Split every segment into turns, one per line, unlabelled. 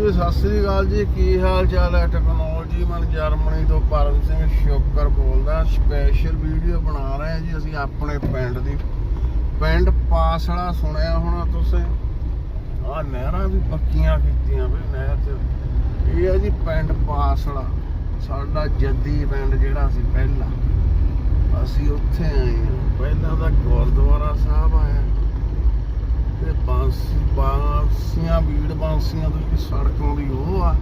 ਜੀ, ਸਤਿ ਸ੍ਰੀ ਅਕਾਲ ਜੀ। ਕੀ ਹਾਲ ਚਾਲ ਹੈ? ਟੈਕਨੋਲੋਜੀ ਮਨ ਜਰਮਨੀ ਤੋਂ ਪਰਮ ਸਿੰਘ ਸ਼ੋਕਰ ਬੋਲਦਾ। ਸਪੈਸ਼ਲ ਵੀਡੀਓ ਬਣਾ ਰਹੇ ਹਾਂ ਜੀ ਅਸੀਂ ਆਪਣੇ ਪਿੰਡ ਦੀ। ਪਿੰਡ ਪਾਸੜਾ ਸੁਣਿਆ ਹੋਣਾ ਤੁਸੀਂ? ਆ ਨਹਿਰਾਂ ਵੀ ਪੱਕੀਆਂ ਕੀਤੀਆਂ ਵੀ ਨਹਿਰ 'ਚ। ਇਹ ਹੈ ਜੀ ਪਿੰਡ ਪਾਸੜਾ ਸਾਡਾ ਜੱਦੀ ਪਿੰਡ ਜਿਹੜਾ ਸੀ, ਪਹਿਲਾਂ। ਅਸੀਂ ਉੱਥੇ ਆਏ ਹਾਂ। ਪਹਿਲਾਂ ਤਾਂ ਗੁਰਦੁਆਰਾ ਸਾਹਿਬ ਆਇਆ ਤੇ ਬਾਂਸੀ ਬਾਂਸੀਆਂ ਤੋਂ ਜਿਹੜੀ ਸੜਕ ਆਉਂਦੀ ਉਹ ਆ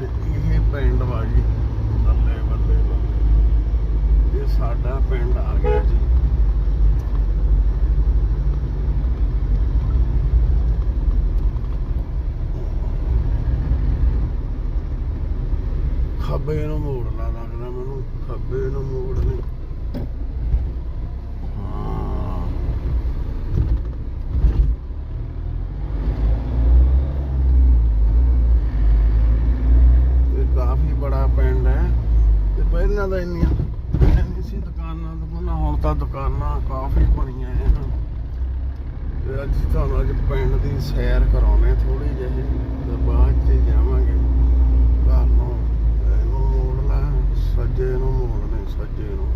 ਤੇ ਇਹ ਪਿੰਡ ਵਾ ਜੀ। ਬੱਲੇ ਬੱਲੇ ਬੱਲੇ। ਇਹ ਸਾਡਾ ਪਿੰਡ ਆ ਗਿਆ ਜੀ। ਖੱਬੇ ਨੂੰ ਮੋੜਨਾ ਲੱਗਦਾ ਮੈਨੂੰ ਖੱਬੇ ਨੂੰ ਮੋੜਨੀ ਹਾਂ ਇਹ ਕਾਫੀ ਬੜਾ ਪਿੰਡ ਹੈ ਤੇ ਪਹਿਲਾਂ ਤਾਂ ਇੰਨੀਆਂ ਨਹੀਂ ਸੀ ਦੁਕਾਨਾਂ ਦੁਕਾਨਾਂ ਹੁਣ ਤਾਂ ਦੁਕਾਨਾਂ ਕਾਫੀ ਬਣੀਆਂ ਹੈ ਤੇ ਅੱਜ ਤੁਹਾਨੂੰ ਅੱਜ ਪਿੰਡ ਦੀ ਸੈਰ ਕਰਾਉਣੇ ਥੋੜੀ ਜਿਹੀ, ਤੇ ਬਾਅਦ ਚ ਜਾਵਾਂਗੇ। ਘਰ ਨੂੰ। ਇਹਨੂੰ ਮੋੜ ਲੈ, ਸੱਜੇ ਨੂੰ ਮੋੜਨੇ ਸੱਜੇ ਨੂੰ।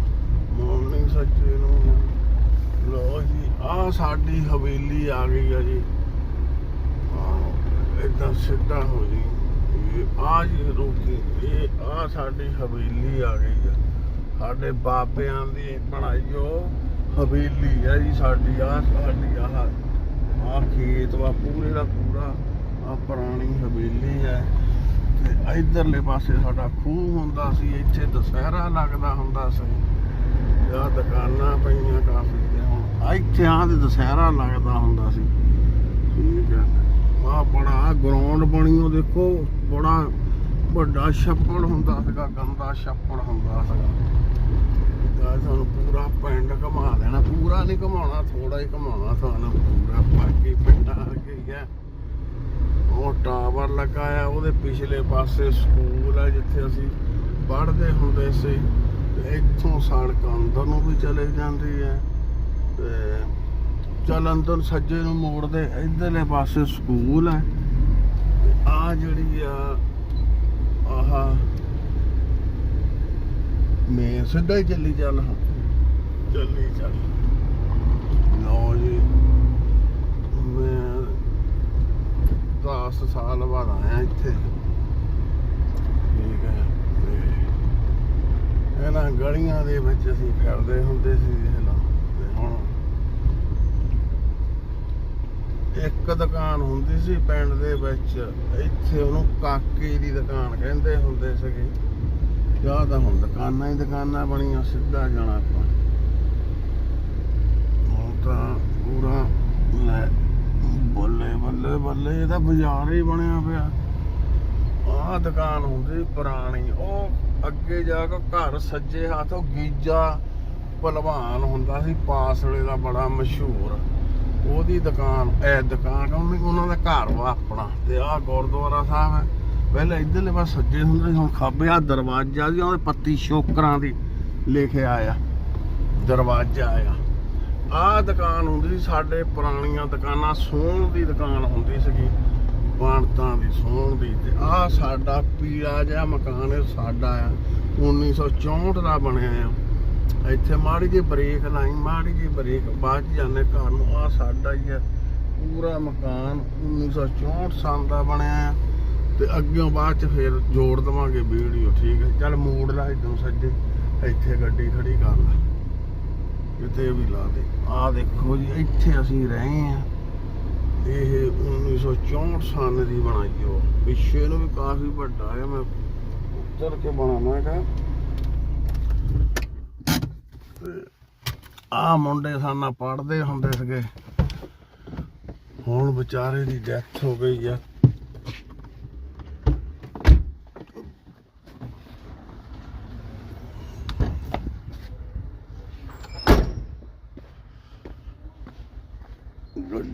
ਮੋੜਨੀ ਸੱਜੇ ਨੂੰ। ਲੋ ਜੀ ਆ ਸਾਡੀ ਹਵੇਲੀ ਆ ਗਈ ਆ ਜੀ। ਇਦਾਂ ਸਿੱਧਾ ਹੋ ਜੀ। ਆ ਜੀ ਰੋਕੀ ਇਹ ਆ ਸਾਡੀ ਹਵੇਲੀ ਆ ਗਈ ਆ। ਸਾਡੇ ਬਾਬਿਆਂ ਦੀ ਬਣਾਈ ਉਹ ਹਵੇਲੀ ਆ ਜੀ ਸਾਡੀ ਆ ਸਾਡੀ ਆ ਆ ਖੇਤ ਵਾ, ਪੂਰੇ ਦਾ ਪੂਰਾ ਆ ਪੁਰਾਣੀ ਹਵੇਲੀ ਹੈ। ਤੇ ਇਧਰਲੇ ਪਾਸੇ ਸਾਡਾ ਖੂਹ ਹੁੰਦਾ ਸੀ, ਇੱਥੇ ਦੁਸਹਿਰਾ ਲੱਗਦਾ ਹੁੰਦਾ ਸੀ। ਆ ਦੁਕਾਨਾਂ ਪਈਆਂ ਕਾਫੀ ਤੇ ਹੁਣ ਇੱਥੇ ਆ ਤੇ ਦੁਸਹਿਰਾ ਲੱਗਦਾ ਹੁੰਦਾ ਸੀ। ਠੀਕ ਹੈ। ਆ ਬੜਾ ਗਰਾਊਂਡ ਬਣੀ, ਉਹ ਦੇਖੋ, ਬੜਾ ਵੱਡਾ ਛੱਪੜ ਹੁੰਦਾ ਸੀਗਾ, ਗੰਦਾ ਛੱਪੜ ਹੁੰਦਾ ਸੀਗਾ। ਤਾਂ ਤੁਹਾਨੂੰ ਪੂਰਾ ਪਿੰਡ ਘੁਮਾ ਦੇਣਾ। ਪੂਰਾ ਨਹੀਂ ਘੁਮਾਉਣਾ ਥੋੜਾ ਹੀ ਘੁਮਾਉਣਾ ਤੁਹਾਨੂੰ ਪੂਰਾ ਬਾਕੀ ਪਿੰਡਾਂ ਵਰਗੇ ਹੀ ਆ ਉਹ ਟਾਵਰ ਲੱਗਾ ਆ, ਉਹਦੇ ਪਿਛਲੇ ਪਾਸੇ ਸਕੂਲ ਆ, ਜਿੱਥੇ ਅਸੀਂ ਪੜ੍ਹਦੇ ਹੁੰਦੇ ਸੀ। ਤੇ ਇੱਥੋਂ ਸੜਕ ਅੰਦਰ ਨੂੰ ਵੀ ਚਲੇ ਜਾਂਦੀ ਹੈ ਤੇ ਚੱਲ ਅੰਦਰ ਸੱਜੇ ਨੂੰ ਮੋੜਦੇ, ਇਧਰਲੇ ਪਾਸੇ ਸਕੂਲ ਹੈ ਆ ਜਿਹੜੀ ਆ, ਆਹ ਮੈਂ ਸਿੱਧਾ ਹੀ ਚੱਲੀ ਚੱਲ ਹਾਂ ਚੱਲੀ ਚੱਲ। ਲਓ ਜੀ ਮੈਂ 10 ਸਾਲ ਬਾਅਦ ਆਇਆ ਇੱਥੇ। ਠੀਕ ਹੈ ਤੇ ਇਹਨਾਂ ਗਲੀਆਂ ਦੇ ਵਿੱਚ ਅਸੀਂ ਫਿਰਦੇ ਹੁੰਦੇ ਸੀ ਇਹ ਲਓ ਤੇ ਹੁਣ ਇੱਕ ਦੁਕਾਨ ਹੁੰਦੀ ਸੀ ਪਿੰਡ ਦੇ ਵਿੱਚ ਇੱਥੇ ਉਹਨੂੰ ਕਾਕੇ ਦੀ ਦੁਕਾਨ ਕਹਿੰਦੇ ਹੁੰਦੇ ਸੀਗੇ। ਜਾਂ ਤਾਂ ਹੁਣ ਦੁਕਾਨਾਂ ਹੀ ਦੁਕਾਨਾਂ ਬਣੀਆਂ, ਸਿੱਧਾ ਜਾਣਾ ਆਪਾਂ। ਹੁਣ ਤਾਂ ਪੂਰਾ ਲੈ, ਬੱਲੇ ਬੱਲੇ ਬੱਲੇ ਇਹਦਾ ਬਾਜ਼ਾਰ ਹੀ ਬਣਿਆ ਪਿਆ। ਆਹ ਦੁਕਾਨ ਹੁੰਦੀ ਪੁਰਾਣੀ, ਉਹ ਅੱਗੇ ਜਾ ਕੇ ਘਰ ਸੱਜੇ ਹੱਥ, ਉਹ ਗੀਜਾ ਭਲਵਾਨ ਹੁੰਦਾ ਸੀ, ਪਾਸਲੇ ਦਾ ਬੜਾ ਮਸ਼ਹੂਰ। ਉਹਦੀ ਦੁਕਾਨ, ਇਹ ਦੁਕਾਨ ਉਹਨੇ ਉਹਨਾਂ ਦਾ ਘਰ ਵਾ ਆਪਣਾ, ਤੇ ਆਹ ਗੁਰਦੁਆਰਾ ਸਾਹਿਬ ਹੈ। ਪਹਿਲਾਂ ਇਧਰਲੇ ਪਾਸੇ ਸੱਜੇ ਹੁੰਦੇ ਸੀ, ਹੁਣ ਖੱਬੇ ਆ ਦਰਵਾਜ਼ਾ ਜੀ ਉਹਦੇ ਪੱਤੀ ਸ਼ੋਕਰਾਂ ਦੀ ਲਿਖਿਆ ਆ, ਦਰਵਾਜ਼ਾ ਆ। ਆਹ ਦੁਕਾਨ ਹੁੰਦੀ ਸੀ, ਸਾਡੇ ਪੁਰਾਣੀਆਂ ਦੁਕਾਨਾਂ, ਸੋਹਣ ਦੀ ਦੁਕਾਨ ਹੁੰਦੀ ਸੀਗੀ ਬਾਣਤਾਂ ਦੀ, ਸੋਹਣ ਦੀ, ਤੇ ਆਹ ਸਾਡਾ ਪੀਲਾ ਜਿਹਾ ਮਕਾਨ ਇਹ ਸਾਡਾ ਆ 1964 ਦਾ ਬਣਿਆ ਆ। ਇੱਥੇ ਮਾੜੀ ਜਿਹੀ ਬ੍ਰੇਕ ਲਾਈ, ਮਾੜੀ ਜਿਹੀ ਬ੍ਰੇਕ, ਬਾਅਦ ਚ ਜਾਂਦੇ ਘਰ ਨੂੰ ਆ ਸਾਡਾ ਹੀ ਹੈ ਪੂਰਾ ਮਕਾਨ 1964 ਸਾਲ ਦਾ ਬਣਿਆ ਆ। ਤੇ ਅੱਗਿਓਂ ਬਾਅਦ ਚ ਫਿਰ ਜੋੜ ਦਵਾਂਗੇ ਵੀਡੀਓ, ਠੀਕ ਹੈ। ਚੱਲ ਮੋੜ ਲਾ ਇਦੋਂ ਸੱਜੇ, ਇੱਥੇ ਗੱਡੀ ਖੜੀ ਕਰ ਲੈ। ਕਿਤੇ ਵੀ ਲਾ ਦੇ। ਆ ਦੇਖੋ ਜੀ, ਇੱਥੇ ਅਸੀਂ ਰਹੇ ਆ ਇਹ 1964 ਸਾਲ ਦੀ ਬਣਾਈ ਉਹ। ਪਿੱਛੇ ਨੂੰ ਵੀ ਕਾਫੀ ਵੱਡਾ ਹੈ ਮੈਂ ਉੱਤਰ ਕੇ ਬਣਾਵਾਂਗਾ। ਆ ਮੁੰਡੇ ਸਾਨਾ ਪੜਦੇ ਹੁੰਦੇ ਸੀਗੇ। ਹੁਣ ਵਿਚਾਰੇ ਦੀ ਡੈਥ ਹੋ ਗਈ ਆ।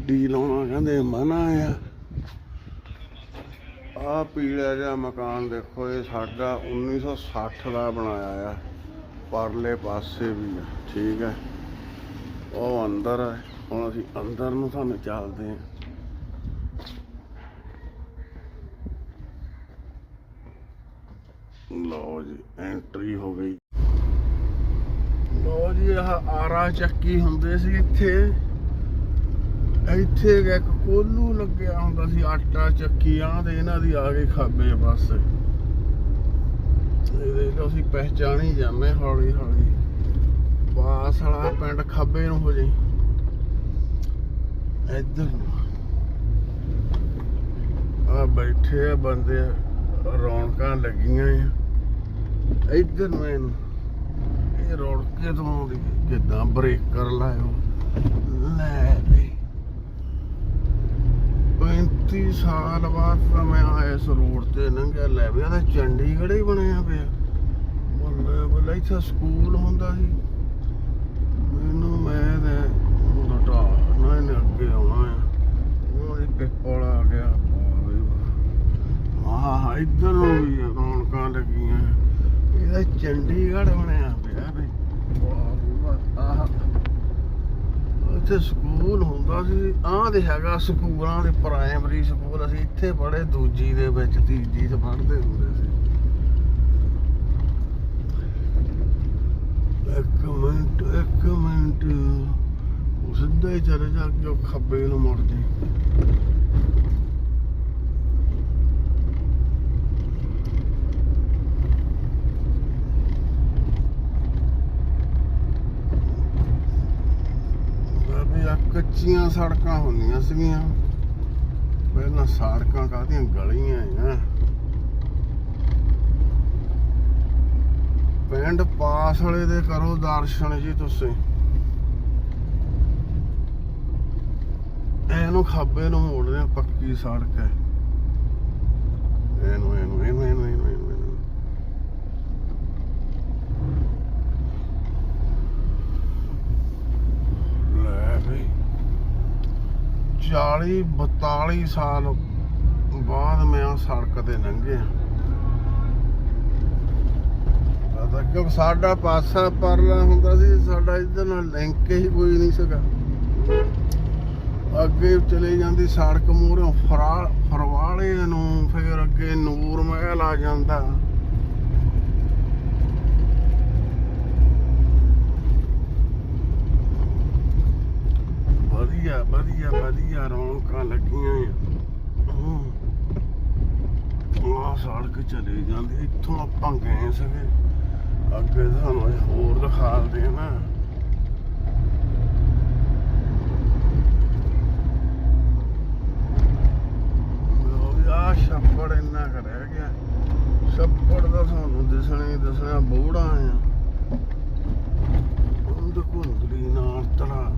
ਗੱਡੀ ਲਾਉਣਾ ਕਹਿੰਦੇ ਮਨਾ ਆ। ਆ ਪੀਲਾ ਜਿਹਾ ਮਕਾਨ ਦੇਖੋ, ਇਹ ਸਾਡਾ 1960 ਦਾ ਬਣਾਇਆ ਆ। ਪਰਲੇ ਪਾਸੇ ਵੀ ਆ, ਠੀਕ ਹੈ ਉਹ ਅੰਦਰ ਹੈ ਹੁਣ ਅਸੀਂ ਅੰਦਰ ਨੂੰ ਤੁਹਾਨੂੰ ਚੱਲਦੇ ਹਾਂ ਲਓ ਜੀ ਐਂਟਰੀ ਹੋ ਗਈ। ਲੋ ਜੀ, ਆਹ ਆਰਾ ਚੱਕੀ ਹੁੰਦੇ ਸੀ ਇੱਥੇ। ਇੱਥੇ ਇੱਕ ਕੋਲੂ ਲੱਗਿਆ ਹੁੰਦਾ ਸੀ, ਆਟਾ ਚੱਕੀ ਆ ਤੇ ਇਹਨਾਂ ਦੀ ਆ ਗਈ ਖਾਬੇ ਪਾਸੇ ਇਹ ਦੇਖ ਅਸੀਂ ਪਹਿਚਾਣੀ ਜਾਂਦੇ ਹੌਲੀ ਹੌਲੀ। ਬਾਸ ਵਾਲਾ ਪਿੰਡ ਖਾਬੇ ਨੂੰ ਹੋ ਜਾਈ ਇੱਧਰ ਨੂੰ। ਆ ਬੈਠੇ ਆ ਬੰਦੇ, ਰੌਣਕਾਂ ਲੱਗੀਆਂ ਆ। ਇੱਧਰ ਨੂੰ ਇਹਨੂੰ। ਇਹ ਰੌਣਕੇ ਤੋਂ ਆਉਂਦੀ? ਕਿਦਾਂ ਬ੍ਰੇਕਰ ਲਾਇਓ। ਲੈ ਵੀ। 35 ਸਾਲ ਬਾਅਦ ਤਾਂ ਮੈਂ ਇਸ ਰੋਡ ਤੇ ਲੰਘਿਆ ਲੈ ਵੀ ਇਹਦਾ ਚੰਡੀਗੜ੍ਹ ਹੀ ਬਣਿਆ ਪਿਆ। ਬੱਲੇ ਬੱਲੇ ਇੱਥੇ ਸਕੂਲ ਹੁੰਦਾ ਸੀ। ਮੈਨੂੰ ਮੈਂ ਤੇ ਲਟਾ ਨਾ ਇਹਨੇ ਅੱਗੇ ਆਉਣਾ ਆ। ਉਹ ਇਹ ਪਿੱਪਲ ਆ ਗਿਆ। ਵਾਹ ਵੀ ਆਹ, ਇੱਧਰ ਨੂੰ ਵੀ ਰੌਣਕਾਂ ਲੱਗੀਆਂ। ਇਹਦਾ ਚੰਡੀਗੜ੍ਹ ਬਣਿਆ ਪਿਆ ਵੀ। ਵਾਹ ਵਾਹ, ਆਹ। ਉੱਥੇ ਸਕੂਲ ਹੁੰਦਾ ਸੀ। ਆਹ ਦੇ ਹੈਗਾ ਸਕੂਲਾਂ ਦੇ ਪ੍ਰਾਇਮਰੀ ਸਕੂਲ। ਅਸੀਂ ਇੱਥੇ ਪੜ੍ਹੇ, ਦੂਜੀ ਦੇ ਵਿੱਚ ਤੀਜੀ ਚ ਪੜ੍ਹਦੇ ਹੁੰਦੇ ਸੀ। ਇੱਕ ਮਿੰਟ ਇੱਕ ਮਿੰਟ। ਉਹ ਸਿੱਧਾ ਹੀ ਚਲੇ ਜਾ ਕੇ ਖੱਬੇ ਨੂੰ ਮੁੜ ਜੀ ਵੀ ਆ ਕੱਚੀਆਂ ਸੜਕਾਂ ਹੁੰਦੀਆਂ ਸੀਗੀਆਂ। ਪਹਿਲਾਂ ਸੜਕਾਂ ਕਾਹਦੀਆਂ ਗਲੀਆਂ ਆ। ਪਿੰਡ ਪਾਸ ਵਾਲੇ ਦੇ ਕਰੋ ਦਰਸ਼ਨ ਜੀ ਤੁਸੀਂ। ਇਹਨੂੰ ਖੱਬੇ ਨੂੰ ਮੋੜਦੇ ਆ, ਪੱਕੀ ਸੜਕ ਹੈ। ਇਹਨੂੰ ਇਹਨੂੰ ਇਹਨੂੰ ਇਹਨੂੰ ਇਹਨੂੰ ਇਹਨੂੰ। ਲੈ ਬਈ 40 42 ਸਾਲ ਬਾਅਦ ਮੈਂ ਆ ਸੜਕ ਤੇ ਲੰਘਿਆ। ਪਤਾ ਕਿਉਂ ਸਾਡਾ ਪਾਸਾ ਪਰਲਾ ਹੁੰਦਾ ਸੀ, ਸਾਡਾ ਇਧਰ ਨਾਲ ਲਿੰਕ ਹੀ ਕੋਈ ਨਹੀਂ ਸੀਗਾ। ਅੱਗੇ ਚਲੇ ਜਾਂਦੀ ਸੜਕ ਮੂਹਰੋਂ ਫਰਾਲ ਫਰਵਾਲੇ ਨੂੰ, ਫਿਰ ਅੱਗੇ ਨੂਰ ਮਹਿਲ ਆ ਜਾਂਦਾ। ਵਧੀਆ ਵਧੀਆ ਵਧੀਆ ਰੌਣਕਾਂ ਲੱਗੀਆਂ ਆ। ਸੜਕ ਚਲੇ ਜਾਂਦੀ, ਇੱਥੋਂ ਆਪਾਂ ਗਏ ਸੀਗੇ। ਅੱਗੇ ਤੁਹਾਨੂੰ ਇਹ ਹੋਰ ਦਿਖਾਉਂਦੇ ਆ ਆ ਛੱਪੜ ਇੰਨਾ ਕੁ ਰਹਿ ਗਿਆ। ਛੱਪੜ ਦਾ ਸਾਨੂੰ ਦਿਸਣੇ ਦਿਸਣਾ ਬੋੜਾ ਆ। ਉਹਦੇ ਕੁੰਦਲੀ ਨਾ ਤੜਾ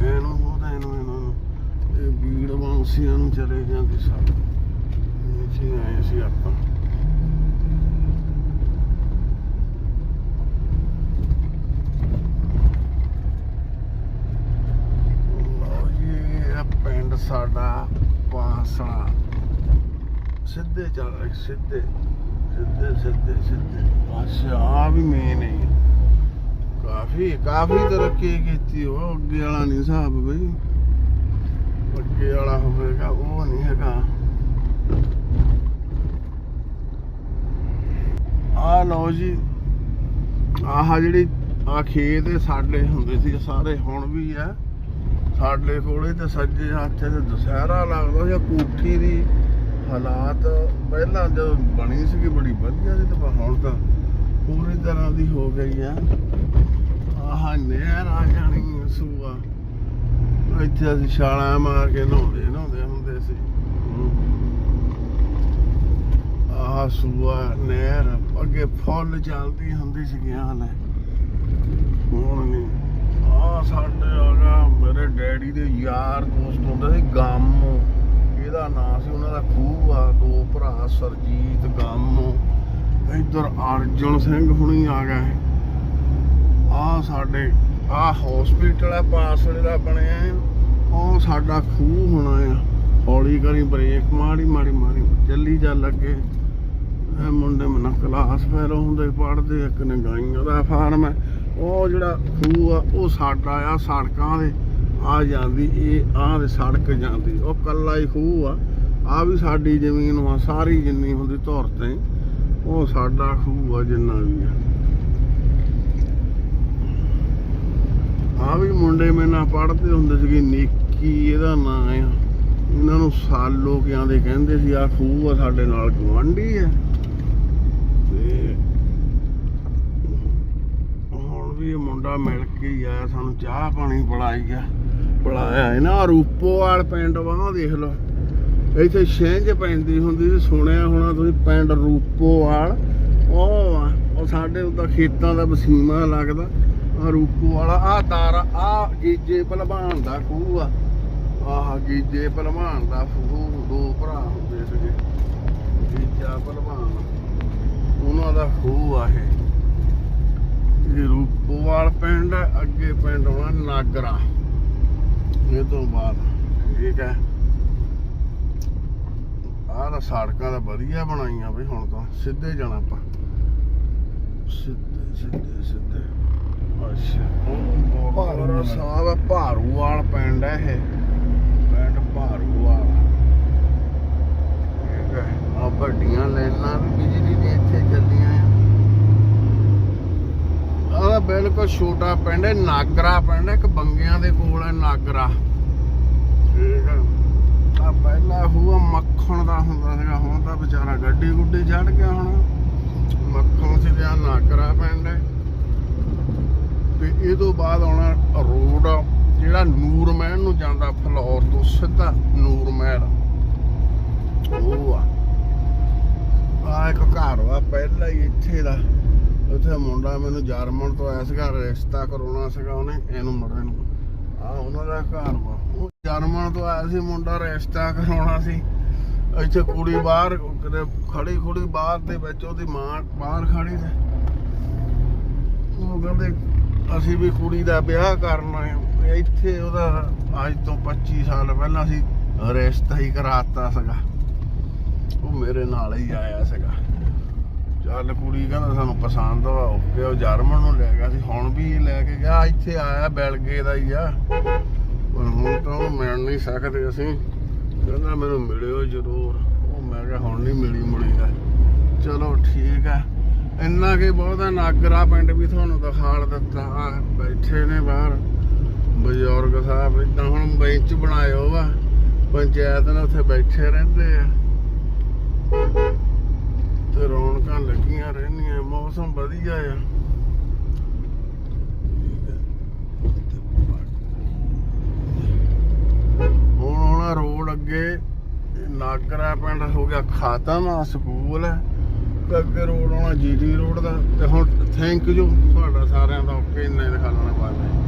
ਇਹਨੂੰ ਉਹਦਾ ਇਹਨੂੰ ਇਹਨਾਂ ਨੂੰ। ਇਹ ਬੀੜ ਵਾਂਸੀਆਂ ਨੂੰ ਚਲੇ ਜਾਂਦੀ ਸਭ ਨੀਚੇ ਆਏ ਸੀ ਆਪਾਂ। ਲਓ ਜੀ ਪਿੰਡ ਸਾਡਾ ਪਾਸਾ ਸਿੱਧੇ ਚੱਲ, ਸਿੱਧੇ ਸਿੱਧੇ ਸਿੱਧੇ ਸਿੱਧੇ। ਅੱਛਾ ਆ ਵੀ ਮੇਨ ਹੈ। ਕਾਫੀ ਕਾਫੀ ਤਰੱਕੀ ਕੀਤੀ ਉਹ, ਅੱਗੇ ਵਾਲਾ ਨਹੀਂ ਹਿਸਾਬ ਬਈ। ਅੱਗੇ ਵਾਲਾ ਹੋਵੇਗਾ, ਉਹ ਨਹੀਂ ਹੈਗਾ। ਆ ਲਓ ਜੀ, ਆਹ ਜਿਹੜੀ ਆ ਖੇਤ ਸਾਡੇ ਹੁੰਦੇ ਸੀ ਸਾਰੇ, ਹੁਣ ਵੀ ਆ ਸਾਡੇ ਕੋਲੇ ਤੇ ਸੱਜੇ ਹੱਥ ਤੇ ਦੁਸਹਿਰਾ ਲੱਗਦਾ ਜਾਂ ਕੋਠੀ ਦੀ ਹਾਲਾਤ ਪਹਿਲਾਂ ਜਦੋਂ ਬਣੀ ਸੀਗੀ, ਬੜੀ ਵਧੀਆ ਸੀ ਤੇ ਹੁਣ ਤਾਂ ਪੂਰੀ ਤਰ੍ਹਾਂ ਦੀ ਹੋ ਗਈ ਆ ਆਹ ਨਹਿਰ ਆ ਜਾਣੀ ਸੂਆ। ਇੱਥੇ ਅਸੀਂ ਛਾਲਾਂ ਮਾਰ ਕੇ ਨਹਾਉਂਦੇ ਨਹਾਉਂਦੇ ਹੁੰਦੇ ਸੀ। ਆਹ ਸੂਆ, ਨਹਿਰ, ਅੱਗੇ ਫੁੱਲ ਚੱਲਦੀ ਹੁੰਦੀ ਸੀ ਹਾਲੇ ਹੁਣ ਨਹੀਂ ਆ ਸਾਡੇ ਆ ਮੇਰੇ ਡੈਡੀ ਦੇ ਯਾਰ ਦੋਸਤ ਹੁੰਦੇ ਸੀ, ਗਾਮੋ। ਇਹਦਾ ਨਾਂ ਸੀ ਉਹਨਾਂ ਦਾ ਖੂਹ ਆ ਦੋ ਭਰਾ, ਸਰਜੀਤ, ਗਾਮੋ। ਇੱਧਰ ਅਰਜਨ ਸਿੰਘ ਹੁਣੀ ਆ ਗਏ ਆ ਸਾਡੇ ਆ ਹਸਪੀਟਲ ਆ ਪਾਸਲੇ ਦਾ ਬਣਿਆ ਹੈ ਉਹ ਸਾਡਾ ਖੂਹ ਹੋਣਾ ਆ। ਹੌਲੀ ਕਰੀ ਬ੍ਰੇਕ ਮਾੜੀ ਮਾੜੀ ਮਾੜੀ। ਚੱਲੀ ਜਾ ਲੱਗੇ। ਇਹ ਮੁੰਡੇ ਮਨ ਕਲਾਸ ਫੈਲੋ ਹੁੰਦੇ ਪੜਦੇ ਇੱਕ ਨੇ ਗਾਈਆਂ ਦਾ ਫਾਰਮ ਹੈ ਉਹ ਜਿਹੜਾ ਖੂਹ ਆ, ਉਹ ਸਾਡਾ ਆ, ਸੜਕਾਂ ਦੇ। ਆ ਜਾਂਦੀ, ਇਹ ਆਹ ਦੇ ਸੜਕ ਜਾਂਦੀ। ਉਹ ਕੱਲਾ ਹੀ ਖੂਹ ਆ। ਆ ਵੀ ਸਾਡੀ ਜ਼ਮੀਨ ਆ ਸਾਰੀ ਜਿੰਨੀ ਹੁੰਦੀ ਧੁਰ ਤੇ। ਉਹ ਸਾਡਾ ਖੂਹ ਆ, ਜਿੰਨਾ ਵੀ ਆ। ਆ ਵੀ ਮੁੰਡੇ ਮੇਰੇ ਨਾਲ ਪੜ੍ਹਦੇ ਹੁੰਦੇ ਸੀਗੇ, ਨੇਕੀ, ਇਹਦਾ ਨਾਂ ਆ। ਇਹਨਾਂ ਨੂੰ ਸਾਲੋ ਕਿਆਂ ਦੇ ਕਹਿੰਦੇ ਸੀ ਆ ਖੂਹ ਆ ਸਾਡੇ ਨਾਲ ਗਵਾਂਢੀ ਆ। ਤੇ ਹੁਣ ਵੀ ਇਹ ਮੁੰਡਾ ਮਿਲ ਕੇ ਹੀ ਆਇਆ, ਸਾਨੂੰ ਚਾਹ ਪਾਣੀ ਪਿਲਾਈ ਗਿਆ ਪਿਲਾਇਆ ਹੈ ਨਾ ਰੂਪੋਵਾਲ ਪਿੰਡ ਵਾਹ ਦੇਖ ਲਓ। ਇੱਥੇ ਛਿੰਝ ਪੈਂਦੀ ਹੁੰਦੀ ਸੀ, ਸੁਣਿਆ ਹੋਣਾ ਤੁਸੀਂ, ਪਿੰਡ ਰੂਪੋਵਾਲ ਉਹ ਆ, ਉਹ ਸਾਡੇ ਉਹਦਾ ਖੇਤਾਂ ਦਾ ਵਸੀਮਾ ਲੱਗਦਾ। ਆ ਰੂਪੋਵਾਲਾ ਆ ਤਾਰਾ ਆ ਗੀਜੇ ਭਲਵਾਨ ਦਾ ਖੂਹ ਆ। ਆਹ ਗੀਜੇ ਭਲਵਾਨ ਦਾ ਖੂਹ, ਦੋ ਭਰਾ ਹੁੰਦੇ ਸੀਗੇ। ਗੀਜਾ ਭਲਵਾਨ ਉਹਨਾਂ ਦਾ ਖੂਹ ਆ ਇਹ। ਇਹ ਰੂਪੋਵਾਲ ਪਿੰਡ ਅੱਗੇ ਪਿੰਡ ਆਉਣਾ ਨਾਗਰਾ। ਇਹ ਤੋਂ ਬਾਅਦ, ਠੀਕ ਹੈ। ਆਹ ਤਾਂ ਸੜਕਾਂ ਤਾਂ ਵਧੀਆ ਬਣਾਈਆਂ ਬਈ ਹੁਣ ਤਾਂ, ਸਿੱਧੇ ਜਾਣਾ ਆਪਾਂ। ਸਿੱਧੇ ਸਿੱਧੇ ਸਿੱਧੇ ਅੱਛਾ ਭਾਰੂ ਸਾਹਿਬ ਭਾਰੂਵਾਲ ਪਿੰਡ ਹੈ ਇਹ। ਪਿੰਡ ਭਾਰੂਵਾਲ। ਠੀਕ ਹੈ ਆ ਵੱਡੀਆਂ ਲਾਈਨਾਂ ਵੀ ਬਿਜਲੀ ਦੀਆਂ ਇੱਥੇ ਚੱਲੀਆਂ ਆ। ਆਹ ਬਿਲਕੁਲ ਛੋਟਾ ਪਿੰਡ ਹੈ ਨਾਗਰਾ ਪਿੰਡ ਹੈ ਇੱਕ ਬੰਗਿਆਂ ਦੇ ਕੋਲ ਹੈ ਨਾਗਰਾ। ਠੀਕ ਹੈ ਆ ਪਹਿਲਾਂ ਹੂਆ ਮੱਖਣ ਦਾ ਹੁੰਦਾ ਸੀਗਾ, ਹੁਣ ਤਾਂ ਵਿਚਾਰਾ ਗੱਡੀ ਗੁੱਡੀ ਚੜ ਗਿਆ ਹੁਣ। ਮੱਖਣ ਸੀ ਤੇ ਆ ਤੇ ਇਹ ਤੋਂ ਬਾਅਦ ਆਉਣਾ ਰੋਡ, ਜਿਹੜਾ ਨੂਰਮਹਿਲ ਨੂੰ ਜਾਂਦਾ ਫਲੌਰ ਤੋਂ ਸਿੱਧਾ ਨੂਰ ਉਹ ਆ। ਆ ਇੱਕ ਘਰ ਵਾ, ਪਹਿਲਾਂ ਹੀ ਇੱਥੇ ਦਾ। ਉੱਥੇ ਮੁੰਡਾ ਮੈਨੂੰ ਜਰਮਨ ਤੋਂ ਆਇਆ ਸੀਗਾ, ਰਿਸ਼ਤਾ ਕਰਾਉਣਾ ਸੀਗਾ ਉਹਨੇ, ਇਹਨੂੰ ਮੁੰਡੇ ਨੂੰ। ਆ ਉਹਨਾਂ ਦਾ ਘਰ ਵਾ। ਉਹ ਜਰਮਨ ਤੋਂ ਆਇਆ ਸੀ, ਮੁੰਡਾ ਰਿਸ਼ਤਾ ਕਰਾਉਣਾ ਸੀ। ਇੱਥੇ ਕੁੜੀ ਬਾਹਰ ਕਿਤੇ ਖੜੀ ਖੁੜੀ ਬਾਹਰ ਦੇ ਵਿੱਚ ਉਹਦੀ ਮਾਂ ਬਾਹਰ ਖੜੀ ਤੇ ਉਹ ਕਹਿੰਦੇ, ਅਸੀਂ ਵੀ ਕੁੜੀ ਦਾ ਵਿਆਹ ਕਰਨਾ ਹੈ। ਇੱਥੇ ਉਹਦਾ ਅੱਜ ਤੋਂ 25 ਸਾਲ ਪਹਿਲਾਂ ਅਸੀਂ ਰਿਸ਼ਤਾ ਹੀ ਕਰਾਤਾ ਸੀਗਾ। ਉਹ ਮੇਰੇ ਨਾਲ ਹੀ ਆਇਆ ਸੀਗਾ। ਚੱਲ ਕੁੜੀ ਕਹਿੰਦਾ, ਸਾਨੂੰ ਪਸੰਦ ਆ ਓਕੇ ਉਹ ਜਰਮਨ ਨੂੰ ਲੈ ਗਿਆ ਸੀ। ਹੁਣ ਵੀ ਲੈ ਕੇ ਗਿਆ, ਇੱਥੇ ਆਇਆ ਬੈਲਗੇ ਦਾ ਹੀ ਆ। ਪਰ ਹੁਣ ਤਾਂ ਉਹਨੂੰ ਮਿਲ ਨਹੀਂ ਸਕਦੇ ਅਸੀਂ। ਕਹਿੰਦਾ ਮੈਨੂੰ ਮਿਲਿਓ ਜ਼ਰੂਰ। ਉਹ ਮੈਂ ਕਿਹਾ, ਹੁਣ ਨਹੀਂ ਮਿਲੀ ਮੁਲੀ ਦਾ ਚਲੋ ਠੀਕ ਆ। ਇੰਨਾ ਕੀ ਬਹੁਤਾ ਨਾਗਰਾ ਪਿੰਡ ਵੀ ਤੁਹਾਨੂੰ ਦਿਖਾਲ ਦਿੱਤਾ। ਆ ਬੈਠੇ ਨੇ ਬਾਹਰ। ਬਜ਼ੁਰਗ ਸਾਹਿਬ, ਇਦਾਂ ਹੁਣ ਬੈਂਚ ਬਣਾਇਓ ਵਾ ਪੰਚਾਇਤ ਨੇ ਉੱਥੇ ਬੈਠੇ ਰਹਿੰਦੇ ਆ। ਤੇ ਰੌਣਕਾਂ ਲੱਗੀਆਂ ਰਹਿੰਦੀਆਂ। ਮੌਸਮ ਵਧੀਆ ਆ ਹੁਣ ਆਉਣਾ ਰੋਡ ਅੱਗੇ ਇਹ ਨਾਗਰਾ ਪਿੰਡ ਹੋ ਗਿਆ ਖਾਤਮ ਆ ਸਕੂਲ ਹੈ। ਅੱਗੇ ਰੋਡ ਆਉਣਾ, ਜੀਟੀ ਰੋਡ ਦਾ। ਤੇ ਹੁਣ ਥੈਂਕ ਯੂ ਤੁਹਾਡਾ ਸਾਰਿਆਂ ਦਾ ਓਕੇ ਇੰਨਾ ਹੀ ਇੰਨੇ ਦਿਖਾਉਣਾ ਪਾਣਾ